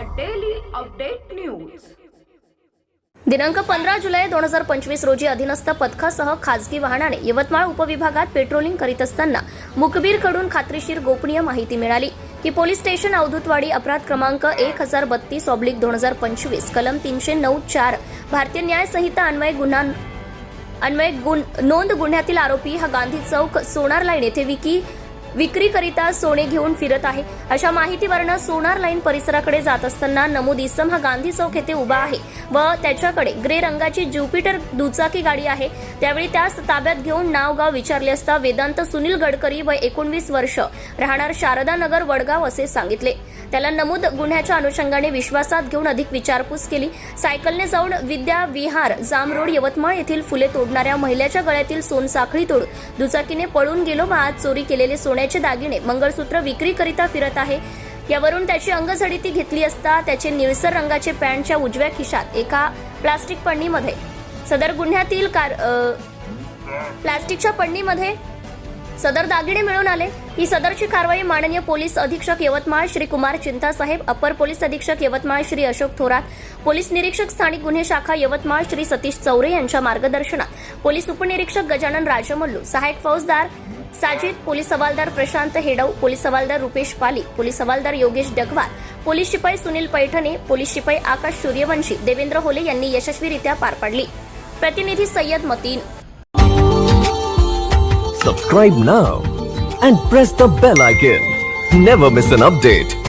Update news दिनांक पंधरा जुलै दोन हजार पंचवीस रोजी अधीनस्थ पथकासह खासगी वाहनाने यवतमाळ उपविभागात पेट्रोलिंग करीत असताना मुकबीरकडून खात्रीशीर गोपनीय माहिती मिळाली की पोलीस स्टेशन अवधूतवाडी अपराध क्रमांक एक हजार बत्तीस ऑब्लिक दोन हजार पंचवीस कलम तीनशे नऊ चार भारतीय न्याय संहिता अन्वय गुन्हा अन्वय गुण नोंद गुन्ह्यातील आरोपी हा गांधी चौक सोनार लाईन येथे विकी विक्रीकरिता सोने घेऊन फिरत आहे. अशा माहितीवरनं सोनार लाईन परिसराकडे जात असताना नमूद इसम हा गांधी चौक येथे उभा आहे व त्याच्याकडे ग्रे रंगाची ज्युपिटर दुचाकी गाडी आहे. त्यावेळी त्यास ताब्यात घेऊन नाव गाव विचारले असता वेदांत सुनील गडकरी व एकोणवीस वर्ष. राहणार शारदा नगर वडगाव असे सांगितले. त्याला नमूद गुन्ह्याच्या अनुषंगाने विश्वासात घेऊन अधिक विचारपूस केली. सायकलने जाऊन विद्या विहार जाम रोड यवतमाळ येथील फुले तोडणाऱ्या महिलेच्या गळ्यातील सोनसाखळी तोडून दुचाकीने पळून गेलो व आज चोरी केलेले सोन्याचे दागिने मंगळसूत्र विक्रीकरिता फिरत आहे. यावरून त्याची अंगझडीती घेतली असता त्याचे निळसर रंगाचे पॅन्टच्या उजव्या खिशात एका प्लास्टिक पन्नीमध्ये. सदर गुन्ह्यातील कार प्लास्टिकच्या पन्नीमध्ये सदर दागिने मिळून आले. ही सदरची कारवाई माननीय पोलीस अधीक्षक यवतमाळ श्री कुमार चिंतासाहेब अपर पोलीस अधीक्षक यवतमाळ श्री अशोक थोरात पोलीस निरीक्षक स्थानिक गुन्हे शाखा यवतमाळ श्री सतीश चौरे यांच्या मार्गदर्शनात पोलीस उपनिरीक्षक गजानन राजमल्लू सहाय्यक फौजदार साजिद पोलीस हवालदार प्रशांत हेडव पोलीस हवालदार रुपेश पाली पोलीस हवालदार योगेश डगवार पोलीस शिपाई सुनील पैठणे पोलीस शिपाई आकाश सूर्यवंशी देवेंद्र होले यांनी यशस्वीरित्या पार पाडली. प्रतिनिधी Sayyed Mateen. Subscribe now and press the bell icon never miss an update